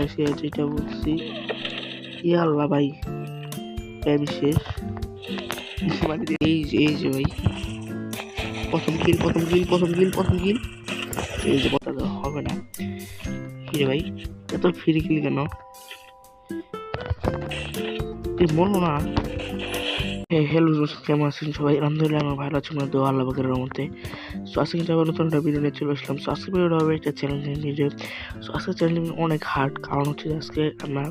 আছে যেটা বলছি। ইয়া আল্লাহ ভাই আমি শেষ। এই যে এই যে ভাই। প্রথম কিল প্রথম কিল প্রথম কিল প্রথম কিল এই যে কথা হবে না। রে ভাই, এত ফ্রি কিল কেন? মরলো না? হ্যালো কেমন আছেন সবাই? আলহামদুলিল্লাহ, আমার ভালো আছি মানে দোয়া আল্লাহ বাকের মধ্যে সো আজকে কিন্তু আবার নতুন একটা ভিডিও নিয়ে চলে আসলাম। সো আজকে ভিডিওটা হবে একটা চ্যালেঞ্জিং ভিডিও সো আজকে চ্যালেঞ্জিং অনেক হার্ড কারণ হচ্ছে আজকে আমরা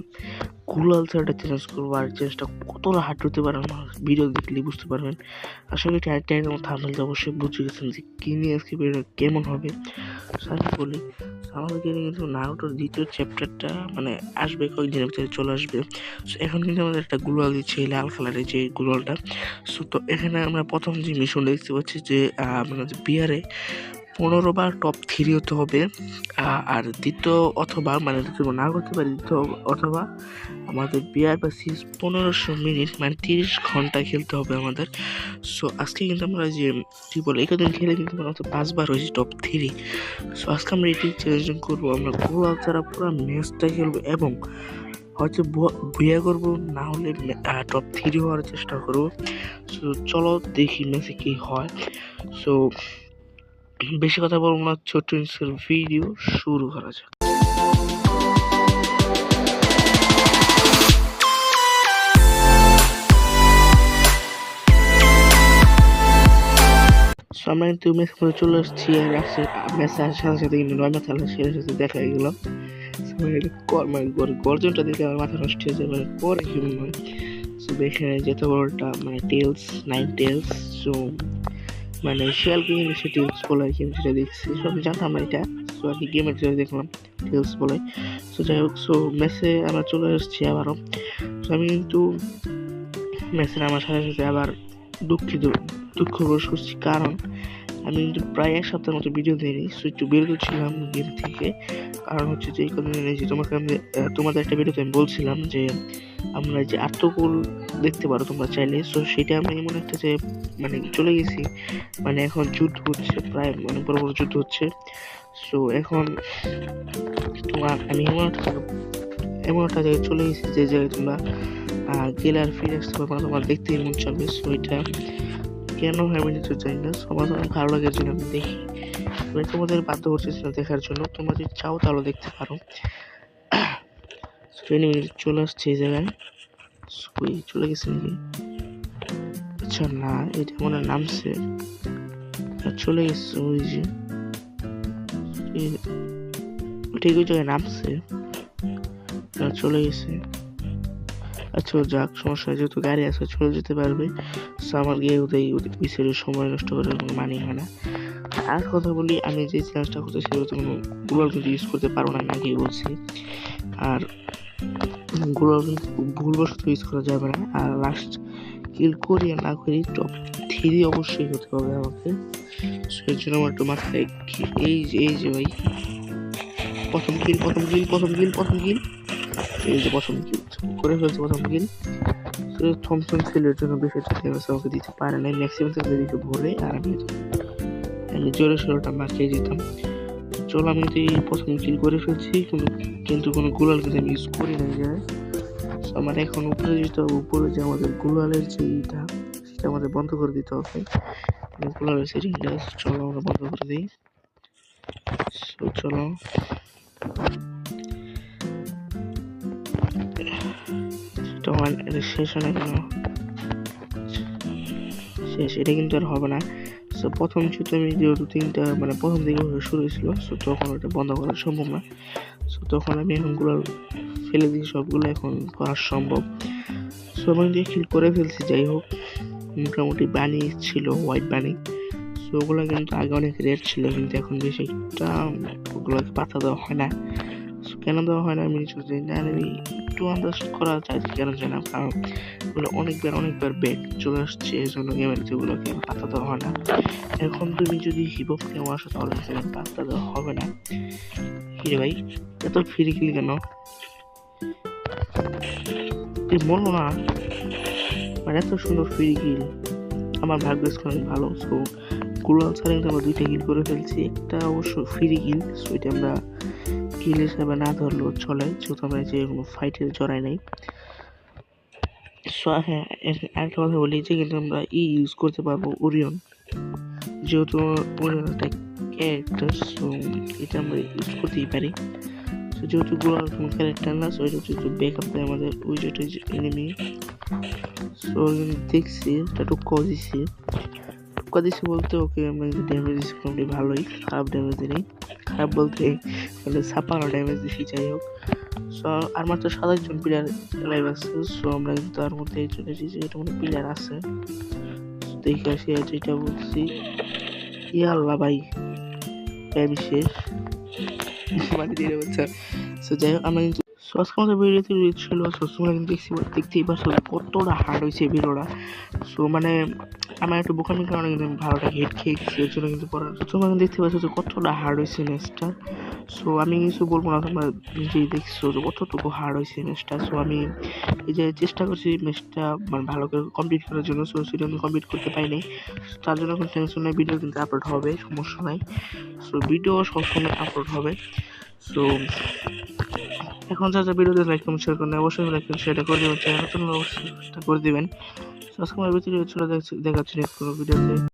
গুগল সার্চটা চেঞ্জ করব আর চেঞ্জটা কতটা হার্ড হতে পারে আমার ভিডিও দেখলে বুঝতে পারবেন। আসলে এটা টাইমের মধ্যে থামলে অবশ্যই বুঝে গেছেন যে কী নিয়ে আজকে ভিডিওটা কেমন হবে। সো আমি বলি, আমাদের কিন্তু নারুটোর দ্বিতীয় চ্যাপ্টারটা মানে আসবে কয়েকদিনের ভিতরে, চলে আসবে। সো এখন কিন্তু আমাদের একটা গুলাল দিচ্ছে, লাল কালারের যে গুলালটা সো তো এখানে আমরা প্রথম যে মিশন দেখতে পাচ্ছি যে মানে বিয়ারে পনেরো বার টপ থ্রি হতে হবে। আর দ্বিতীয় অথবা মানে দ্বিতীয় না করতে পারি, দ্বিতীয় অথবা আমাদের বিয়ার বা সিজ পনেরোশো মিনিট মানে তিরিশ ঘণ্টা খেলতে হবে আমাদের। সো আজকে কিন্তু আমরা যে, কী বলে একদিন খেলে কিন্তু আমরা পাঁচবার হয়েছি টপ থ্রি সো আজকে আমরা এটি চ্যালেঞ্জিং করব, আমরা গোলাল ছাড়া পুরো ম্যাচটা খেলব এবং হয়তো বিয়ে করব, না হলে টপ থ্রি হওয়ার চেষ্টা করব। সো চলো দেখি ম্যাচে কী হয়। সো বেশি কথা বলব না, ছোট্ট ভিডিও শুরু করা যাক। আমরা কিন্তু ম্যাচ করে চলে আসছি, আর আসছে ম্যাচ আসার সাথে সাথে কিন্তু নয় ম্যাচ আলাদা সেটার সাথে দেখা গেল। মানে গর্জনটা দেখে আমার মাথা নষ্ট হয়ে যায় মানে পরে সো এখানে যেত বড়টা মানে টেলস নাইন টেলস সো মানে শিয়াল শিয়ালকে ইংলিশে টিলস বলে কিন্তু সেটা দেখছি। সব জানতাম না এটা। সো আর কি গেমের যেটা দেখলাম টিলস বলে। সো যাই হোক সো ম্যাচে আমরা চলে এসেছি আবারও। সো আমি কিন্তু ম্যাচে আমার সাথে সাথে আবার দুঃখিত দুঃখ প্রকাশ করছি। কারণ আমি কিন্তু প্রায় এক সপ্তাহের মতো ভিডিও দিইনি সো একটু বিরত ছিলাম গেম থেকে। কারণ হচ্ছে যে, এই যে তোমাকে আমি তোমাদের একটা ভিডিওতে আমি বলছিলাম যে, আমরা যে আত্মকুল দেখতে পারো তোমরা চাইলে সো সেটা আমি এমন একটা যে মানে চলে গেছি। মানে এখন যুদ্ধ হচ্ছে, প্রায় মানে বড় বড় যুদ্ধ হচ্ছে। সো এখন তোমার, আমি এমন একটা এমন একটা জায়গায় চলে গেছি যে জায়গায় তোমরা গেলে আর ফিরে আসতে পারবে তোমার দেখতে মন চাবে সো এটা কেন হয় নিজেও জানি না। সবার অনেক ভালো জন্য আমি দেখি। আমি তোমাদের বাধ্য করতেছি না দেখার জন্য। তোমরা যদি চাও তাহলে দেখতে পারো। চলে আসছে এই জায়গায়। এই চলে গেছে নাকি? আচ্ছা না এটা মনে নামছে। চলে গেছে ওই যে। ঠিক ওই জায়গায় নামছে। চলে গেছে। আচ্ছা যাক, সমস্যা যেহেতু গাড়ি আছে, চলে যেতে পারবে। সো আমার গিয়ে ওদের পিছের সময় নষ্ট কোনো মানে হয় না। আর কথা বলি, আমি যে চ্যালেঞ্জটা করতে হচ্ছে কোনো গুগল কিন্তু ইউজ করতে পারো না আগেই বলছি। আর গুগল ভুলবশত ইউজ করা যাবে না। আর লাস্ট কিল করি না করি টপ থ্রি অবশ্যই হতে হবে আমাকে। এর জন্য আমার একটু মাথায় এই যে এই যে ভাই, প্রথম কিল প্রথম কিল প্রথম কিল প্রথম কিল এই যে করে ফেলছে প্রথম কিল থমসন ছেলের জন্য একটা ড্যামেজ আমাকে দিতে পারে না ম্যাক্সিমাম থেকে দিকে ভরে আর আমি আমি জোরে সোরেটা মাখিয়ে দিতাম চলো, আমি তো এই প্রথম কিল করে ফেলছি, কিন্তু কিন্তু কোনো গুলাল কিন্তু আমি ইউজ করি না জায়গায় আমার এখন উপরে যেতে হবে উপরে যে আমাদের গুলালের যে ইটা, সেটা আমাদের বন্ধ করে দিতে হবে। গুলালের সেটিংটা চলো, আমরা বন্ধ করে দিই। চলো। এটা শেষ হয় না কেন? শেষ, এটা কিন্তু আর হবে না। সো প্রথম যেহেতু আমি যেহেতু তিনটা মানে প্রথম দিকে শুরু হয়েছিল সো তখন ওটা বন্ধ করা সম্ভব না। সো তখন আমি এখনগুলো ফেলে দিই, সবগুলো এখন করা সম্ভব। সো আমি কিল করে ফেলছি, যাই হোক, মোটামুটি বানি ছিল হোয়াইট বানি। সো ওগুলো কিন্তু আগে অনেক রেট ছিল, কিন্তু এখন বেশি একটা ওগুলোকে পাতা দেওয়া হয় না। কেন দেওয়া হয় না আমি জানি না। আমি একটু আন্দাজ করা চাই কেন জানি না, কারণ ওগুলো অনেকবার অনেকবার ব্যাগ চলে আসছে এই জন্য গেমের যেগুলোকে পাতা দেওয়া হয় না। এখন তুমি যদি হিপহপ কেউ আসো, তাহলে সেখানে পাত্তা দেওয়া হবে না। কি ভাই, এত ফ্রি কিল কেন? বলল না। মানে এত সুন্দর ফ্রি কিল আমার ভাগ্য অনেক ভালো সো ছাড়া কিন্তু আমরা দুইটা কিল করে ফেলছি। একটা অবশ্য ফ্রি কিল সো এটা আমরা হিল হিসেবে না ধরলেও চলে। যেহেতু আমরা যে কোনো ফাইটের জড়াই নেই। সো হ্যাঁ আরেকটা কথা বলি যে, কিন্তু আমরা ই ইউজ করতে পারব ওরিয়ন যেহেতু ওরিয়ন একটা ক্যারেক্টার সো এটা আমরা ইউজ করতেই পারি। সো যেহেতু কোনো ক্যারেক্টার না সো এটা হচ্ছে ব্যাক আপ দেয় আমাদের ওই যেটা এনিমি সো দেখছি, এটা একটু দিছি টুক্কা দিছি বলতে ওকে কিন্তু ড্যামেজ দিচ্ছি মোটামুটি ভালোই, খারাপ ড্যামেজ দিই খারাপ বলতে মানে ছাপানো ড্যামেজ দিছি, যাই হোক। সো আর মাত্র সাতাশ জন প্লেয়ার লাইভ আছে সো আমরা কিন্তু তার মধ্যে চলে এসেছি এটা মানে প্লেয়ার আছে। দেখে আসি আর যেটা বলছি ইয়াল্লা ভাই আমি শেষ। মানে দিয়ে বলছে সো যাই হোক, আমরা কিন্তু সো আজকে আমাদের ভিডিওতে ছিল সো তোমরা কিন্তু দেখছি, দেখতেই পাচ্ছ কতটা হার্ড হয়েছে ভিডিওটা। সো মানে আমার একটু বোকামির কারণে কিন্তু ভালোটা হেড খেয়ে গেছি এর জন্য কিন্তু পড়া তোমরা দেখতে পাচ্ছ যে কতটা হার্ড হয়েছে ম্যাচটা সো আমি কিছু বলব না, তোমরা নিজেই দেখছ যে কতটুকু হার্ড হয়েছে ম্যাচটা সো আমি এই যে চেষ্টা করছি ম্যাচটা মানে ভালো করে কমপ্লিট করার জন্য সো সেটা আমি কমপ্লিট করতে পারিনি। তার জন্য কোনো টেনশন নেই ভিডিও কিন্তু আপলোড হবে, সমস্যা নাই। সো ভিডিও সবসময় আপলোড হবে। সো এখন যা যা ভিডিওতে লাইক কমেন্ট শেয়ার করেন। অবশ্যই লাইক শেয়ারটা করে দেবেন চ্যানেল নতুন অবশ্যই সেটা করে দেবেন। আজকে আমার ভিডিও চলে দেখাচ্ছি নেক্সট কোনো ভিডিওতে